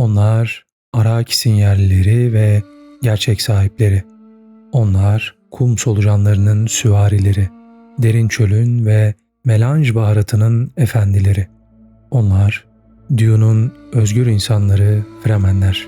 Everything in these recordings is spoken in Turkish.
Onlar Arakis'in yerlileri ve gerçek sahipleri. Onlar kum solucanlarının süvarileri, derin çölün ve melanj baharatının efendileri. Onlar Dune'un özgür insanları Fremenler.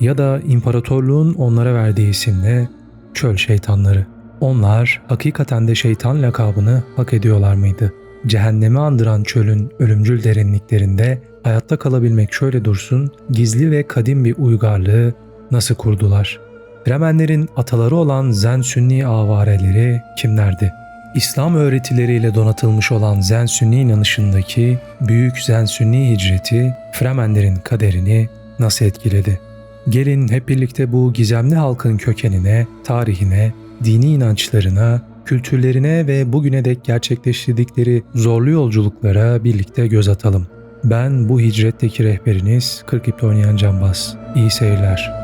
Ya da imparatorluğun onlara verdiği isimle çöl şeytanları. Onlar hakikaten de şeytan lakabını hak ediyorlar mıydı? Cehennemi andıran çölün ölümcül derinliklerinde hayatta kalabilmek şöyle dursun, gizli ve kadim bir uygarlığı nasıl kurdular? Fremenlerin ataları olan Zen Sünni avareleri kimlerdi? İslam öğretileriyle donatılmış olan Zen Sünni inanışındaki büyük Zen Sünni hicreti Fremenlerin kaderini nasıl etkiledi? Gelin hep birlikte bu gizemli halkın kökenine, tarihine, dini inançlarına, kültürlerine ve bugüne dek gerçekleştirdikleri zorlu yolculuklara birlikte göz atalım. Ben bu hicretteki rehberiniz 40 iple oynayan Canbaz. İyi seyirler.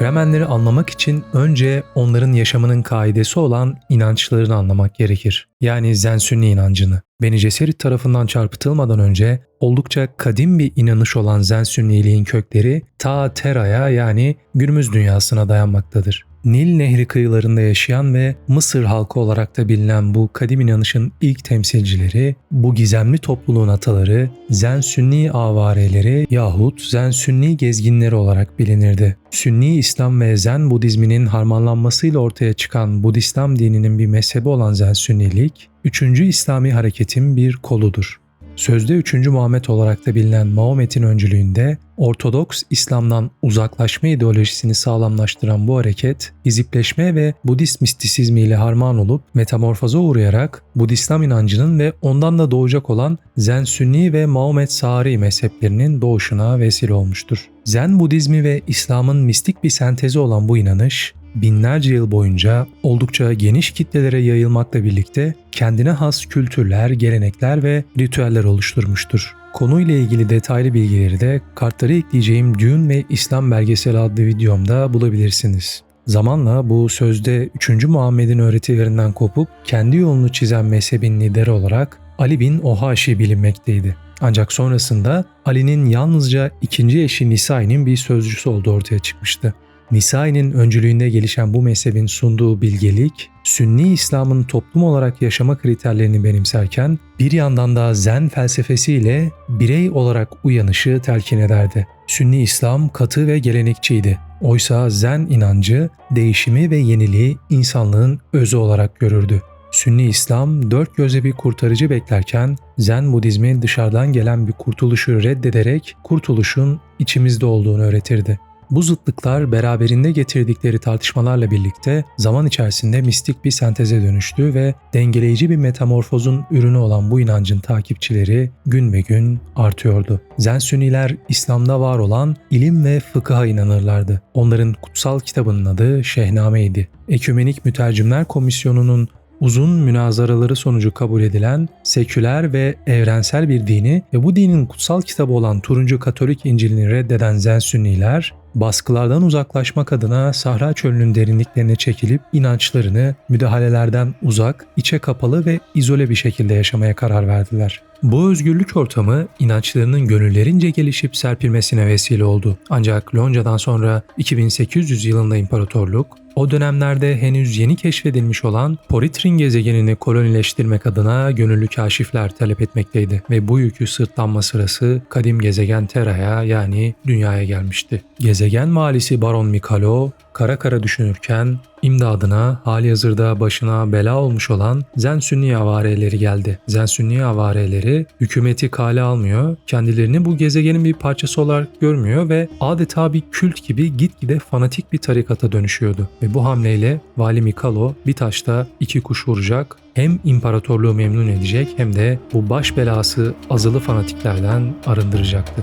Fremenleri anlamak için önce onların yaşamının kaidesi olan inançlarını anlamak gerekir. Yani Zen Sünni inancını. Beni Ceserit tarafından çarpıtılmadan önce oldukça kadim bir inanış olan Zen Sünniliğin kökleri ta Tera'ya yani günümüz dünyasına dayanmaktadır. Nil Nehri kıyılarında yaşayan ve Mısır halkı olarak da bilinen bu kadim inanışın ilk temsilcileri, bu gizemli topluluğun ataları Zen Sünni avareleri yahut Zen Sünni gezginleri olarak bilinirdi. Sünni İslam ve Zen Budizminin harmanlanmasıyla ortaya çıkan Budistam dininin bir mezhebi olan Zen Sünnilik, üçüncü İslami hareketin bir koludur. Sözde 3. Muhammed olarak da bilinen Mahomet'in öncülüğünde Ortodoks İslam'dan uzaklaşma ideolojisini sağlamlaştıran bu hareket, hizipleşme ve Budist mistisizmi ile harman olup metamorfoza uğrayarak Budistam inancının ve ondan da doğacak olan Zen Sünni ve Mahomet Sari mezheplerinin doğuşuna vesile olmuştur. Zen Budizmi ve İslam'ın mistik bir sentezi olan bu inanış, binlerce yıl boyunca oldukça geniş kitlelere yayılmakla birlikte kendine has kültürler, gelenekler ve ritüeller oluşturmuştur. Konuyla ilgili detaylı bilgileri de kartları ekleyeceğim Dune ve İslam Belgesel adlı videomda bulabilirsiniz. Zamanla bu sözde 3. Muhammed'in öğretilerinden kopup kendi yolunu çizen mezhebin lideri olarak Ali bin Ohaşi bilinmekteydi. Ancak sonrasında Ali'nin yalnızca ikinci eşi Nisai'nin bir sözcüsü olduğu ortaya çıkmıştı. Nisai'nin öncülüğünde gelişen bu mezhebin sunduğu bilgelik, Sünni İslam'ın toplum olarak yaşama kriterlerini benimserken bir yandan da Zen felsefesiyle birey olarak uyanışı telkin ederdi. Sünni İslam katı ve gelenekçiydi. Oysa Zen inancı değişimi ve yeniliği insanlığın özü olarak görürdü. Sünni İslam dört gözle bir kurtarıcı beklerken Zen Budizmi dışarıdan gelen bir kurtuluşu reddederek kurtuluşun içimizde olduğunu öğretirdi. Bu zıtlıklar beraberinde getirdikleri tartışmalarla birlikte zaman içerisinde mistik bir senteze dönüştü ve dengeleyici bir metamorfozun ürünü olan bu inancın takipçileri gün ve gün artıyordu. Zen Sünniler İslam'da var olan ilim ve fıkıha inanırlardı. Onların kutsal kitabının adı Şehname'ydi. Ekümenik Mütercimler Komisyonu'nun uzun münazaraları sonucu kabul edilen seküler ve evrensel bir dini ve bu dinin kutsal kitabı olan Turuncu Katolik İncil'ini reddeden Zen Sünniler baskılardan uzaklaşmak adına Sahra Çölü'nün derinliklerine çekilip inançlarını müdahalelerden uzak, içe kapalı ve izole bir şekilde yaşamaya karar verdiler. Bu özgürlük ortamı inançlarının gönüllerince gelişip serpilmesine vesile oldu. Ancak Lonca'dan sonra 2800 yılında imparatorluk, o dönemlerde henüz yeni keşfedilmiş olan Poritrin gezegenini kolonileştirmek adına gönüllü kaşifler talep etmekteydi ve bu yükü sırtlanma sırası kadim gezegen Terra'ya yani Dünya'ya gelmişti. Gezegen valisi Baron Mikalo kara kara düşünürken imdadına hali hazırda başına bela olmuş olan Zen Sünni avareleri geldi. Zen Sünni avareleri hükümeti kale almıyor, kendilerini bu gezegenin bir parçası olarak görmüyor ve adeta bir kült gibi gitgide fanatik bir tarikata dönüşüyordu. Ve bu hamleyle Vali Mikalo bir taşta iki kuş vuracak, hem imparatorluğu memnun edecek hem de bu baş belası azılı fanatiklerden arındıracaktı.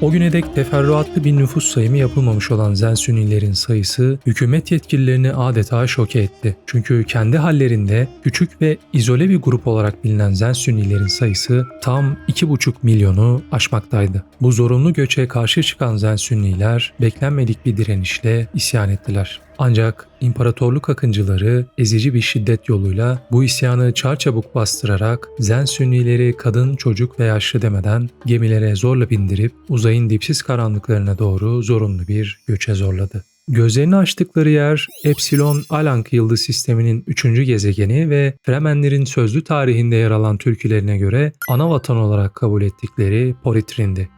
O güne dek teferruatlı bir nüfus sayımı yapılmamış olan Zen Sünnilerin sayısı hükümet yetkililerini adeta şoke etti. Çünkü kendi hallerinde küçük ve izole bir grup olarak bilinen Zen Sünnilerin sayısı tam 2,5 milyonu aşmaktaydı. Bu zorunlu göçe karşı çıkan Zen Sünniler beklenmedik bir direnişle isyan ettiler. Ancak imparatorluk akıncıları ezici bir şiddet yoluyla bu isyanı çarçabuk bastırarak Zen Sünnileri kadın, çocuk ve yaşlı demeden gemilere zorla bindirip uzayın dipsiz karanlıklarına doğru zorunlu bir göçe zorladı. Gözlerini açtıkları yer Epsilon Alank yıldız sisteminin 3. gezegeni ve Fremenlerin sözlü tarihinde yer alan türkülerine göre ana vatan olarak kabul ettikleri Poritrin'di.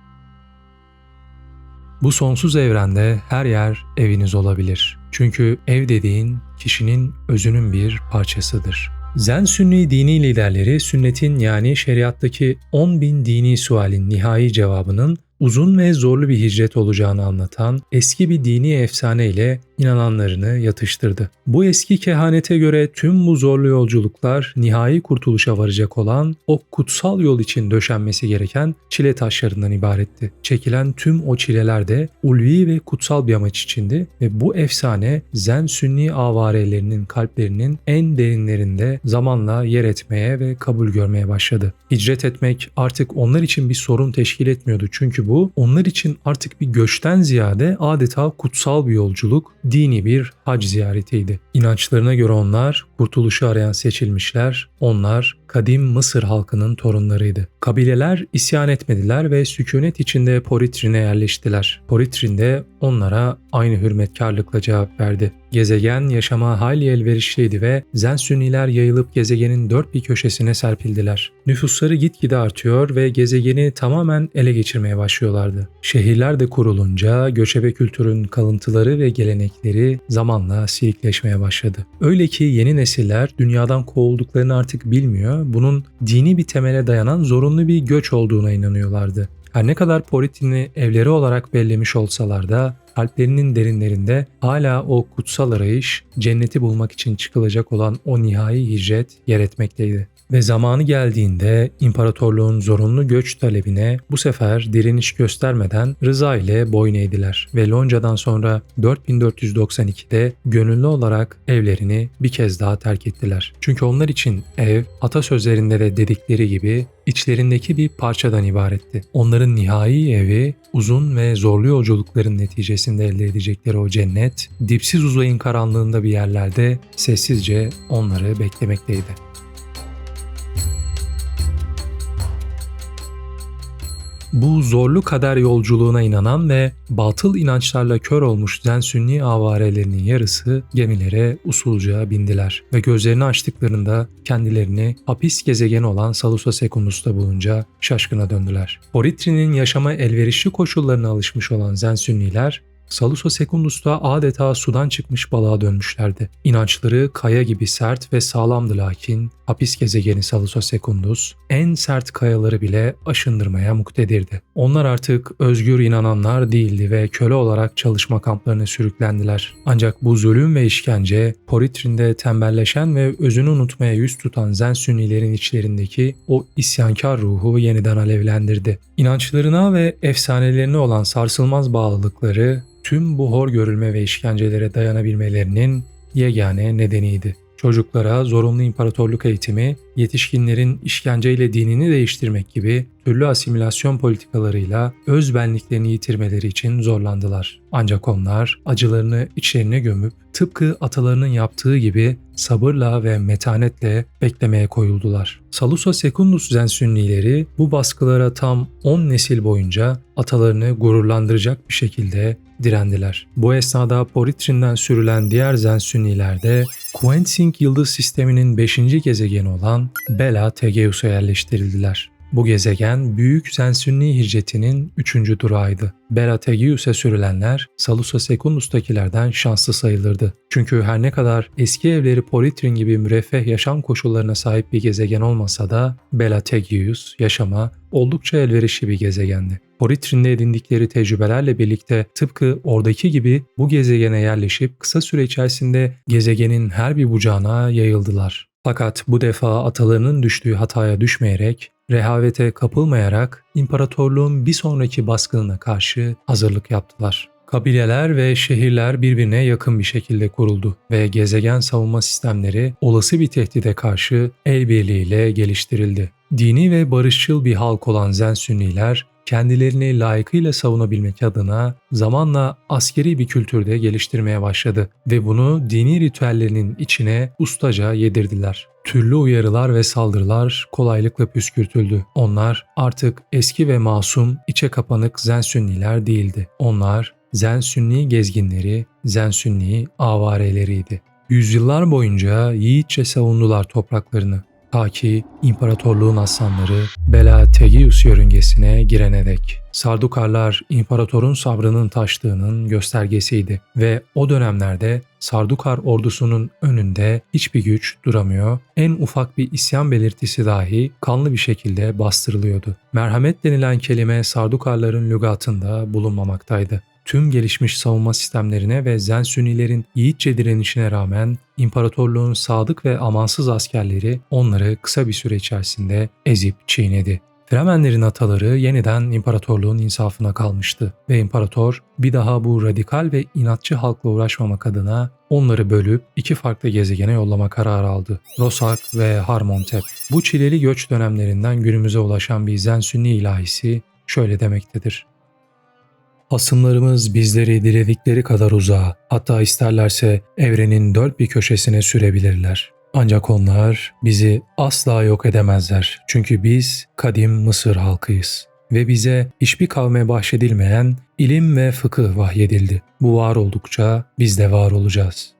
Bu sonsuz evrende her yer eviniz olabilir. Çünkü ev dediğin kişinin özünün bir parçasıdır. Zen Sünni dini liderleri sünnetin yani şeriattaki 10 bin dini sualin nihai cevabının uzun ve zorlu bir hicret olacağını anlatan eski bir dini efsane ile inananlarını yatıştırdı. Bu eski kehanete göre tüm bu zorlu yolculuklar nihai kurtuluşa varacak olan o kutsal yol için döşenmesi gereken çile taşlarından ibaretti. Çekilen tüm o çileler de ulvi ve kutsal bir amaç içindi ve bu efsane Zen Sünni avarelerinin kalplerinin en derinlerinde zamanla yer etmeye ve kabul görmeye başladı. Hicret etmek artık onlar için bir sorun teşkil etmiyordu çünkü bu onlar için artık bir göçten ziyade adeta kutsal bir yolculuk, dini bir hac ziyaretiydi. İnançlarına göre onlar kurtuluşu arayan seçilmişler, onlar kadim Mısır halkının torunlarıydı. Kabileler isyan etmediler ve sükunet içinde Poritrin'e yerleştiler. Poritrin de onlara aynı hürmetkarlıkla cevap verdi. Gezegen yaşama hayli elverişliydi ve Zen Sünniler yayılıp gezegenin dört bir köşesine serpildiler. Nüfusları gitgide artıyor ve gezegeni tamamen ele geçirmeye başlıyorlardı. Şehirler de kurulunca göçebe kültürün kalıntıları ve gelenekleri zamanla silikleşmeye başladı. Öyle ki yeni nesiller dünyadan kovulduklarını artık bilmiyor, bunun dini bir temele dayanan zorunlu bir göç olduğuna inanıyorlardı. Her ne kadar Poritini evleri olarak bellemiş olsalar da kalplerinin derinlerinde hala o kutsal arayış, cenneti bulmak için çıkılacak olan o nihai hicret yer etmekteydi. Ve zamanı geldiğinde imparatorluğun zorunlu göç talebine bu sefer direniş göstermeden rıza ile boyun eğdiler ve Lonca'dan sonra 4492'de gönüllü olarak evlerini bir kez daha terk ettiler. Çünkü onlar için ev atasözlerinde de dedikleri gibi içlerindeki bir parçadan ibaretti. Onların nihai evi uzun ve zorlu yolculukların neticesinde elde edecekleri o cennet dipsiz uzayın karanlığında bir yerlerde sessizce onları beklemekteydi. Bu zorlu kader yolculuğuna inanan ve batıl inançlarla kör olmuş Zen Sünni avarelerinin yarısı gemilere usulca bindiler ve gözlerini açtıklarında kendilerini hapis gezegeni olan Salusa Secundus'ta bulunca şaşkına döndüler. Horitri'nin yaşama elverişli koşullarına alışmış olan Zen Sünniler Saluso Secundus'ta adeta sudan çıkmış balığa dönmüşlerdi. İnançları kaya gibi sert ve sağlamdı lakin hapis gezegeni Saluso Secundus en sert kayaları bile aşındırmaya muktedirdi. Onlar artık özgür inananlar değildi ve köle olarak çalışma kamplarına sürüklendiler. Ancak bu zulüm ve işkence Poritrin'de tembelleşen ve özünü unutmaya yüz tutan Zen Sünnilerin içlerindeki o isyankar ruhu yeniden alevlendirdi. İnançlarına ve efsanelerine olan sarsılmaz bağlılıkları tüm bu hor görülme ve işkencelere dayanabilmelerinin yegane nedeniydi. Çocuklara zorunlu imparatorluk eğitimi, yetişkinlerin işkenceyle dinini değiştirmek gibi türlü asimilasyon politikalarıyla öz benliklerini yitirmeleri için zorlandılar. Ancak onlar acılarını içlerine gömüp tıpkı atalarının yaptığı gibi sabırla ve metanetle beklemeye koyuldular. Salusa Secundus Zensünnileri bu baskılara tam 10 nesil boyunca atalarını gururlandıracak bir şekilde direndiler. Bu esnada Poritrin'den sürülen diğer Zensünniler de Quentsing yıldız sisteminin 5. gezegeni olan Bela Tegeus'a yerleştirildiler. Bu gezegen Büyük Sensünni hicretinin üçüncü durağıydı. Berategius'e sürülenler Salusa Secundus'takilerden şanslı sayılırdı. Çünkü her ne kadar eski evleri Politrin gibi müreffeh yaşam koşullarına sahip bir gezegen olmasa da Belategius yaşama oldukça elverişli bir gezegendi. Politrin'de edindikleri tecrübelerle birlikte tıpkı oradaki gibi bu gezegene yerleşip kısa süre içerisinde gezegenin her bir bucağına yayıldılar. Fakat bu defa atalarının düştüğü hataya düşmeyerek rehavete kapılmayarak imparatorluğun bir sonraki baskınına karşı hazırlık yaptılar. Kabileler ve şehirler birbirine yakın bir şekilde kuruldu ve gezegen savunma sistemleri olası bir tehdide karşı el birliğiyle geliştirildi. Dini ve barışçıl bir halk olan Zen Sünniler kendilerini layıkıyla savunabilmek adına zamanla askeri bir kültürde geliştirmeye başladı ve bunu dini ritüellerinin içine ustaca yedirdiler. Türlü uyarılar ve saldırılar kolaylıkla püskürtüldü. Onlar artık eski ve masum, içe kapanık Zen Sünniler değildi. Onlar Zen Sünni gezginleri, Zen Sünni avareleriydi. Yüzyıllar boyunca yiğitçe savundular topraklarını ta ki imparatorluğun aslanları Bela Tegius yörüngesine girene dek. Sardukarlar imparatorun sabrının taştığının göstergesiydi ve o dönemlerde Sardukar ordusunun önünde hiçbir güç duramıyor, en ufak bir isyan belirtisi dahi kanlı bir şekilde bastırılıyordu. Merhamet denilen kelime Sardukarların lügatında bulunmamaktaydı tüm gelişmiş savunma sistemlerine ve Zen Sünnilerin yiğitçe direnişine rağmen imparatorluğun sadık ve amansız askerleri onları kısa bir süre içerisinde ezip çiğnedi. Fremenlerin ataları yeniden imparatorluğun insafına kalmıştı ve imparator bir daha bu radikal ve inatçı halkla uğraşmamak adına onları bölüp iki farklı gezegene yollama kararı aldı. Rosak ve Harmontep. Bu çileli göç dönemlerinden günümüze ulaşan bir Zen Sünni ilahisi şöyle demektedir. Hasımlarımız bizleri diledikleri kadar uzağa, hatta isterlerse evrenin dört bir köşesine sürebilirler. Ancak onlar bizi asla yok edemezler. Çünkü biz kadim Mısır halkıyız ve bize hiçbir kavme bahşedilmeyen ilim ve fıkıh vahyedildi. Bu var oldukça biz de var olacağız.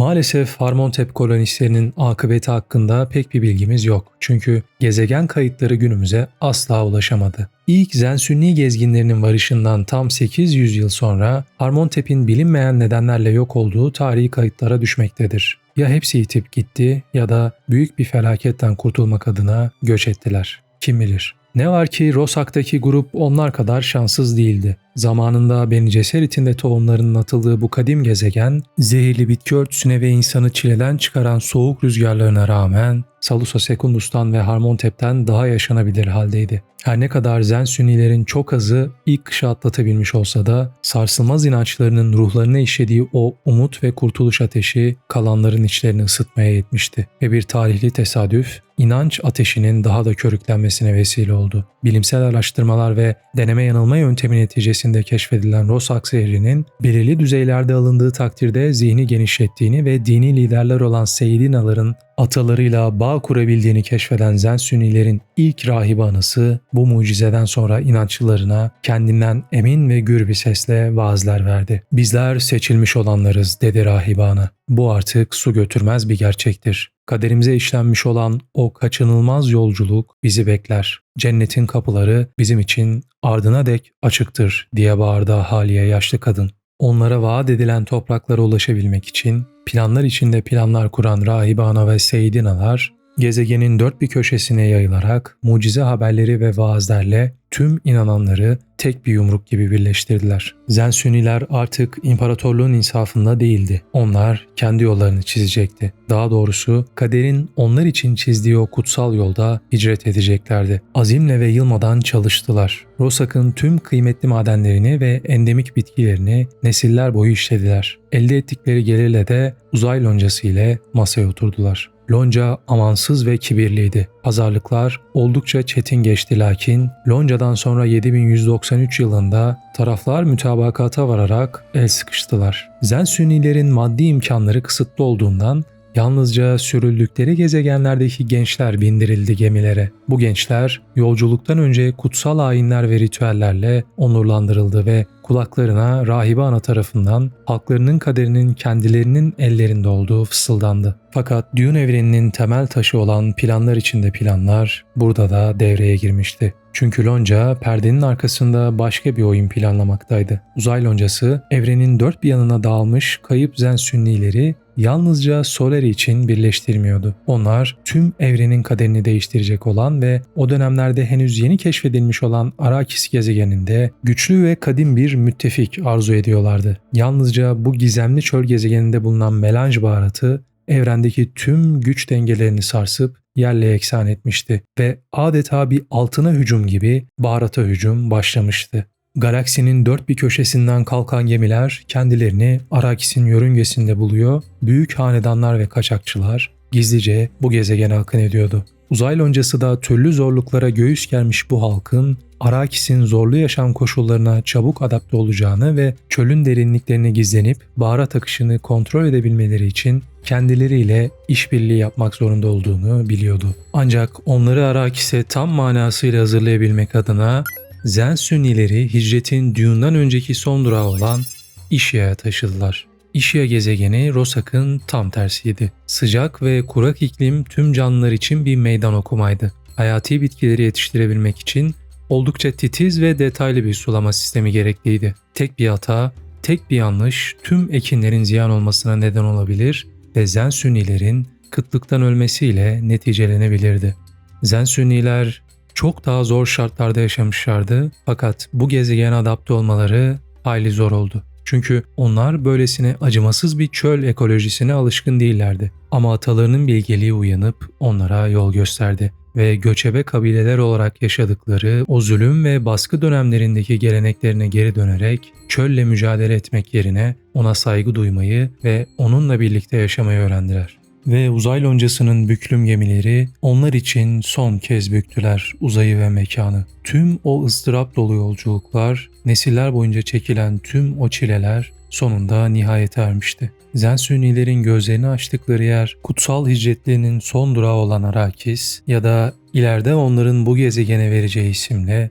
Maalesef Harmontep kolonistlerinin akıbeti hakkında pek bir bilgimiz yok. Çünkü gezegen kayıtları günümüze asla ulaşamadı. İlk Zen-Sünni gezginlerinin varışından tam 800 yıl sonra Harmontep'in bilinmeyen nedenlerle yok olduğu tarihi kayıtlara düşmektedir. Ya hepsi itip gitti ya da büyük bir felaketten kurtulmak adına göç ettiler. Kim bilir? Ne var ki Rosak'taki grup onlar kadar şanssız değildi. Zamanında Beni Ceserit'in de tohumlarının atıldığı bu kadim gezegen, zehirli bitki örtüsüne ve insanı çileden çıkaran soğuk rüzgarlarına rağmen Salusa Secundus'tan ve Harmontep'ten daha yaşanabilir haldeydi. Her ne kadar Zen Sünnilerin çok azı ilk kışı atlatabilmiş olsa da sarsılmaz inançlarının ruhlarına işlediği o umut ve kurtuluş ateşi kalanların içlerini ısıtmaya yetmişti ve bir tarihli tesadüf inanç ateşinin daha da körüklenmesine vesile oldu. Bilimsel araştırmalar ve deneme yanılma yöntemi neticesinde keşfedilen Rosak zehrinin belirli düzeylerde alındığı takdirde zihni genişlettiğini ve dini liderler olan Seyyidinaların atalarıyla bağ kurabildiğini keşfeden Zen Sünnilerin ilk rahibe anası bu mucizeden sonra inançlılarına kendinden emin ve gür bir sesle vaazlar verdi. Bizler seçilmiş olanlarız dedi rahibe ana. Bu artık su götürmez bir gerçektir. Kaderimize işlenmiş olan o kaçınılmaz yolculuk bizi bekler. Cennetin kapıları bizim için ardına dek açıktır diye bağırdı Haliye yaşlı kadın. Onlara vaat edilen topraklara ulaşabilmek için planlar içinde planlar kuran rahibana ve seydinalar gezegenin dört bir köşesine yayılarak mucize haberleri ve vaazlerle tüm inananları tek bir yumruk gibi birleştirdiler. Zen Sünniler artık imparatorluğun insafında değildi. Onlar kendi yollarını çizecekti. Daha doğrusu kaderin onlar için çizdiği o kutsal yolda hicret edeceklerdi. Azimle ve yılmadan çalıştılar. Rosak'ın tüm kıymetli madenlerini ve endemik bitkilerini nesiller boyu işlediler. Elde ettikleri gelirle de uzay loncası ile masaya oturdular. Lonca amansız ve kibirliydi. Pazarlıklar oldukça çetin geçti lakin Lonca'dan sonra 7193 yılında taraflar mütabakata vararak el sıkıştılar. Zen Sünnilerin maddi imkanları kısıtlı olduğundan Yalnızca sürüldükleri gezegenlerdeki gençler bindirildi gemilere. Bu gençler yolculuktan önce kutsal ayinler ve ritüellerle onurlandırıldı ve kulaklarına rahibe ana tarafından halklarının kaderinin kendilerinin ellerinde olduğu fısıldandı. Fakat Dune evreninin temel taşı olan planlar içinde planlar burada da devreye girmişti. Çünkü Lonca perdenin arkasında başka bir oyun planlamaktaydı. Uzay loncası evrenin dört bir yanına dağılmış kayıp zen sünnileri yalnızca Soleri için birleştirmiyordu. Onlar tüm evrenin kaderini değiştirecek olan ve o dönemlerde henüz yeni keşfedilmiş olan Arakis gezegeninde güçlü ve kadim bir müttefik arzu ediyorlardı. Yalnızca bu gizemli çöl gezegeninde bulunan melanj baharatı evrendeki tüm güç dengelerini sarsıp yerle eksan etmişti ve adeta bir altına hücum gibi baharata hücum başlamıştı. Galaksinin dört bir köşesinden kalkan gemiler kendilerini Arakis'in yörüngesinde buluyor, büyük hanedanlar ve kaçakçılar gizlice bu gezegene akın ediyordu. Uzay loncası da türlü zorluklara göğüs germiş bu halkın Arakis'in zorlu yaşam koşullarına çabuk adapte olacağını ve çölün derinliklerine gizlenip baharat akışını kontrol edebilmeleri için kendileriyle işbirliği yapmak zorunda olduğunu biliyordu. Ancak onları Arakis'e tam manasıyla hazırlayabilmek adına Zen Sünnileri hicretin düğünden önceki son durağı olan İşya'ya taşıdılar. İşya gezegeni Rosak'ın tam tersiydi. Sıcak ve kurak iklim tüm canlılar için bir meydan okumaydı. Hayati bitkileri yetiştirebilmek için oldukça titiz ve detaylı bir sulama sistemi gerekliydi. Tek bir hata, tek bir yanlış tüm ekinlerin ziyan olmasına neden olabilir ve Zen Sünnilerin kıtlıktan ölmesiyle neticelenebilirdi. Zen Sünniler çok daha zor şartlarda yaşamışlardı fakat bu gezegene adapte olmaları hayli zor oldu. Çünkü onlar böylesine acımasız bir çöl ekolojisine alışkın değillerdi. Ama atalarının bilgeliği uyanıp onlara yol gösterdi ve göçebe kabileler olarak yaşadıkları o zulüm ve baskı dönemlerindeki geleneklerine geri dönerek çölle mücadele etmek yerine ona saygı duymayı ve onunla birlikte yaşamayı öğrendiler ve uzay loncasının büklüm gemileri onlar için son kez büktüler uzayı ve mekanı. Tüm o ıstırap dolu yolculuklar, nesiller boyunca çekilen tüm o çileler sonunda nihayete ermişti. Zen Sünnilerin gözlerini açtıkları yer kutsal hicretlerinin son durağı olan Arakis ya da ileride onların bu gezegene vereceği isimle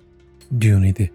Dune idi.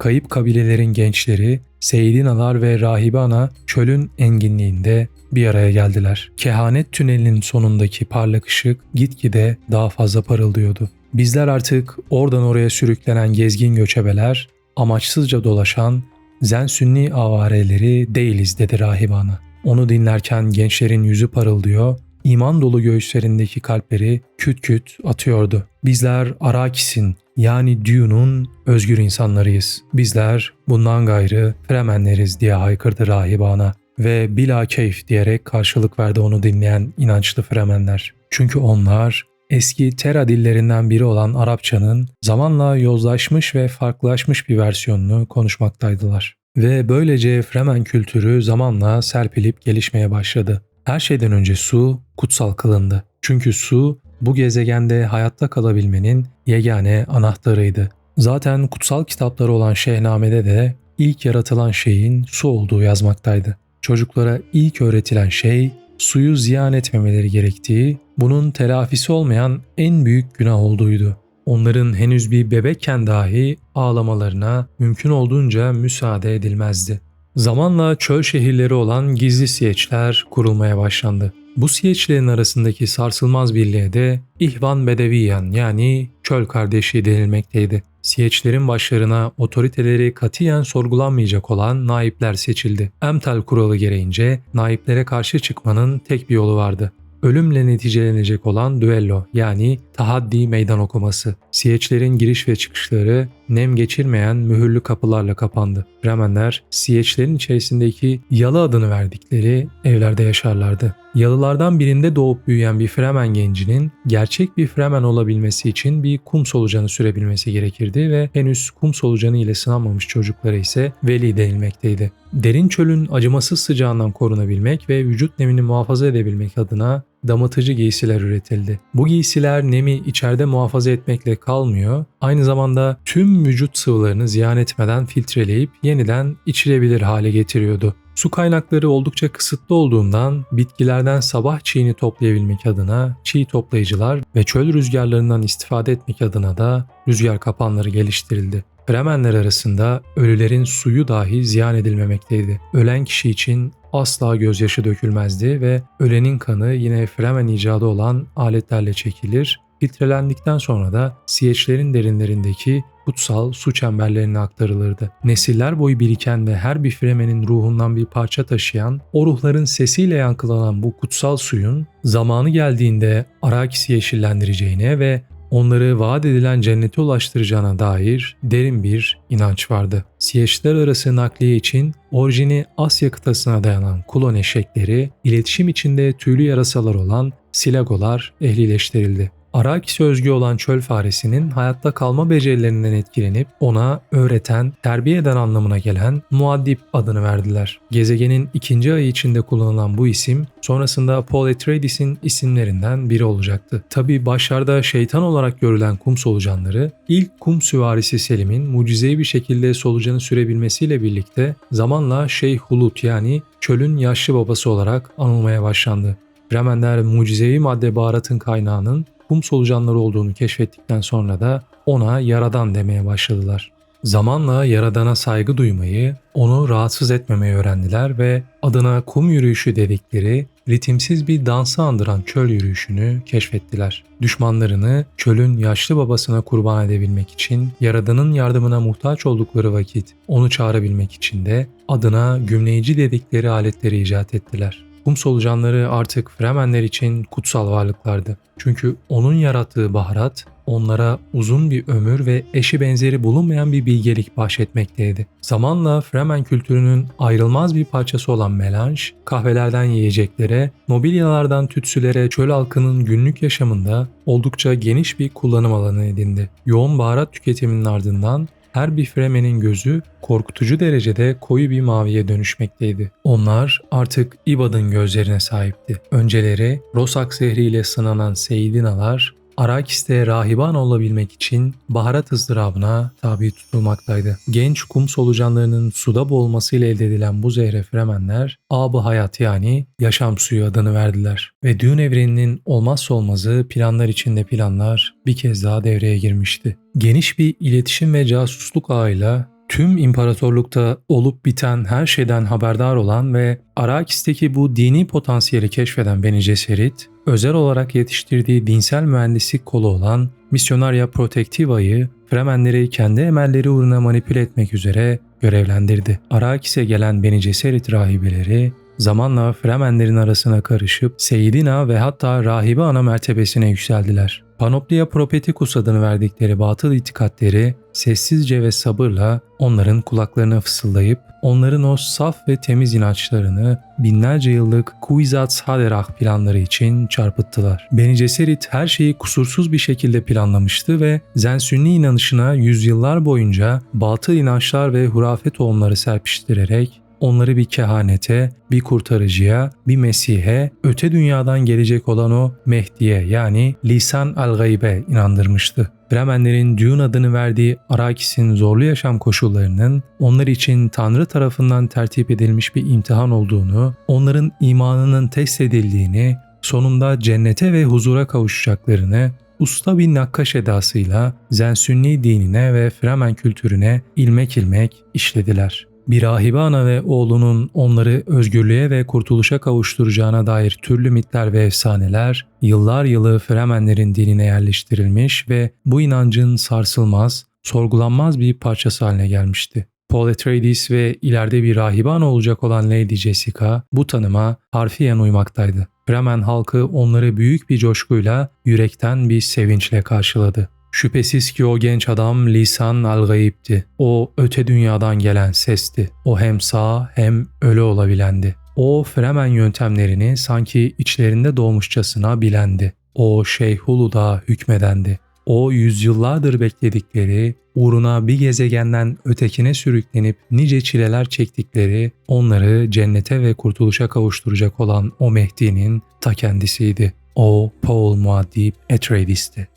Kayıp kabilelerin gençleri Seydinalar ve Rahibe Ana çölün enginliğinde bir araya geldiler. Kehanet tünelinin sonundaki parlak ışık gitgide daha fazla parıldıyordu. Bizler artık oradan oraya sürüklenen gezgin göçebeler, amaçsızca dolaşan zen sünni avareleri değiliz dedi Rahibe Ana. Onu dinlerken gençlerin yüzü parıldıyor, iman dolu göğüslerindeki kalpleri küt küt atıyordu. Bizler Arakis'in yani Dune'un özgür insanlarıyız. Bizler bundan gayrı Fremenleriz diye haykırdı rahibana ve bila keyif diyerek karşılık verdi onu dinleyen inançlı Fremenler. Çünkü onlar eski Tera dillerinden biri olan Arapçanın zamanla yozlaşmış ve farklılaşmış bir versiyonunu konuşmaktaydılar. Ve böylece Fremen kültürü zamanla serpilip gelişmeye başladı. Her şeyden önce su kutsal kılındı. Çünkü su bu gezegende hayatta kalabilmenin yegane anahtarıydı. Zaten kutsal kitapları olan Şehname'de de ilk yaratılan şeyin su olduğu yazmaktaydı. Çocuklara ilk öğretilen şey suyu ziyan etmemeleri gerektiği, bunun telafisi olmayan en büyük günah olduğuydu. Onların henüz bir bebekken dahi ağlamalarına mümkün olduğunca müsaade edilmezdi. Zamanla çöl şehirleri olan gizli siyeçler kurulmaya başlandı. Bu siyeçlerin arasındaki sarsılmaz birliğe de İhvan Bedeviyan yani çöl kardeşi denilmekteydi. Siyeçlerin başlarına otoriteleri katiyen sorgulanmayacak olan naipler seçildi. Emtel kuralı gereğince naiplere karşı çıkmanın tek bir yolu vardı ölümle neticelenecek olan düello yani tahaddi meydan okuması. Siyeçlerin giriş ve çıkışları nem geçirmeyen mühürlü kapılarla kapandı. Fremenler siyeçlerin içerisindeki yalı adını verdikleri evlerde yaşarlardı. Yalılardan birinde doğup büyüyen bir Fremen gencinin gerçek bir Fremen olabilmesi için bir kum solucanı sürebilmesi gerekirdi ve henüz kum solucanı ile sınanmamış çocuklara ise veli denilmekteydi. Derin çölün acımasız sıcağından korunabilmek ve vücut nemini muhafaza edebilmek adına damatıcı giysiler üretildi. Bu giysiler nemi içeride muhafaza etmekle kalmıyor, aynı zamanda tüm vücut sıvılarını ziyan etmeden filtreleyip yeniden içilebilir hale getiriyordu. Su kaynakları oldukça kısıtlı olduğundan bitkilerden sabah çiğini toplayabilmek adına çiğ toplayıcılar ve çöl rüzgarlarından istifade etmek adına da rüzgar kapanları geliştirildi. Fremenler arasında ölülerin suyu dahi ziyan edilmemekteydi. Ölen kişi için asla gözyaşı dökülmezdi ve ölenin kanı yine Fremen icadı olan aletlerle çekilir, filtrelendikten sonra da siyeçlerin derinlerindeki kutsal su çemberlerine aktarılırdı. Nesiller boyu biriken ve her bir Fremen'in ruhundan bir parça taşıyan, o ruhların sesiyle yankılanan bu kutsal suyun zamanı geldiğinde Arakis'i yeşillendireceğine ve onları vaat edilen cennete ulaştıracağına dair derin bir inanç vardı. Siyeşler arası nakliye için orijini Asya kıtasına dayanan kulon eşekleri, iletişim içinde tüylü yarasalar olan silagolar ehlileştirildi. Arakis'e özgü olan çöl faresinin hayatta kalma becerilerinden etkilenip ona öğreten, terbiye eden anlamına gelen Muaddip adını verdiler. Gezegenin ikinci ayı içinde kullanılan bu isim sonrasında Paul Atreides'in isimlerinden biri olacaktı. Tabi başlarda şeytan olarak görülen kum solucanları ilk kum süvarisi Selim'in mucizevi bir şekilde solucanı sürebilmesiyle birlikte zamanla Şeyh Hulut yani çölün yaşlı babası olarak anılmaya başlandı. Bremenler mucizevi madde baharatın kaynağının kum solucanları olduğunu keşfettikten sonra da ona yaradan demeye başladılar. Zamanla yaradana saygı duymayı, onu rahatsız etmemeyi öğrendiler ve adına kum yürüyüşü dedikleri ritimsiz bir dansı andıran çöl yürüyüşünü keşfettiler. Düşmanlarını çölün yaşlı babasına kurban edebilmek için yaradanın yardımına muhtaç oldukları vakit onu çağırabilmek için de adına gümleyici dedikleri aletleri icat ettiler. Kum solucanları artık Fremenler için kutsal varlıklardı. Çünkü onun yarattığı baharat onlara uzun bir ömür ve eşi benzeri bulunmayan bir bilgelik bahşetmekteydi. Zamanla Fremen kültürünün ayrılmaz bir parçası olan melanj, kahvelerden yiyeceklere, mobilyalardan tütsülere çöl halkının günlük yaşamında oldukça geniş bir kullanım alanı edindi. Yoğun baharat tüketiminin ardından her bir Fremen'in gözü korkutucu derecede koyu bir maviye dönüşmekteydi. Onlar artık İbad'ın gözlerine sahipti. Önceleri Rosak zehriyle sınanan Seydinalar Arakis'te rahiban olabilmek için baharat ızdırabına tabi tutulmaktaydı. Genç kum solucanlarının suda boğulmasıyla elde edilen bu zehre fremenler abı hayat yani yaşam suyu adını verdiler. Ve düğün evreninin olmazsa olmazı planlar içinde planlar bir kez daha devreye girmişti. Geniş bir iletişim ve casusluk ağıyla tüm imparatorlukta olup biten her şeyden haberdar olan ve Arakis'teki bu dini potansiyeli keşfeden Beni Gesserit, özel olarak yetiştirdiği dinsel mühendislik kolu olan Missionaria Protectiva'yı Fremenleri kendi emelleri uğruna manipüle etmek üzere görevlendirdi. Arakis'e gelen Beni Gesserit rahibeleri zamanla Fremenlerin arasına karışıp Seyyidina ve hatta rahibe ana mertebesine yükseldiler. Panoplia Propetikus adını verdikleri batıl itikatleri sessizce ve sabırla onların kulaklarına fısıldayıp onların o saf ve temiz inançlarını binlerce yıllık Kuizat Haderah planları için çarpıttılar. Beni Ceserit her şeyi kusursuz bir şekilde planlamıştı ve Zen Sünni inanışına yüzyıllar boyunca batıl inançlar ve hurafe tohumları serpiştirerek onları bir kehanete, bir kurtarıcıya, bir Mesih'e, öte dünyadan gelecek olan o Mehdi'ye yani Lisan al-Gaybe inandırmıştı. Bremenlerin Dune adını verdiği Arakis'in zorlu yaşam koşullarının onlar için Tanrı tarafından tertip edilmiş bir imtihan olduğunu, onların imanının test edildiğini, sonunda cennete ve huzura kavuşacaklarını usta bir nakkaş edasıyla Zen Sünni dinine ve Fremen kültürüne ilmek ilmek işlediler bir rahibe ana ve oğlunun onları özgürlüğe ve kurtuluşa kavuşturacağına dair türlü mitler ve efsaneler yıllar yılı Fremenlerin diline yerleştirilmiş ve bu inancın sarsılmaz, sorgulanmaz bir parçası haline gelmişti. Paul Atreides ve ileride bir rahiban olacak olan Lady Jessica bu tanıma harfiyen uymaktaydı. Fremen halkı onları büyük bir coşkuyla, yürekten bir sevinçle karşıladı. Şüphesiz ki o genç adam lisan al-gayipti. O öte dünyadan gelen sesti. O hem sağ hem ölü olabilendi. O Fremen yöntemlerini sanki içlerinde doğmuşçasına bilendi. O Şeyhulu'da hükmedendi. O yüzyıllardır bekledikleri, uğruna bir gezegenden ötekine sürüklenip nice çileler çektikleri, onları cennete ve kurtuluşa kavuşturacak olan o Mehdi'nin ta kendisiydi. O Paul Muad'Dib Atreides'ti.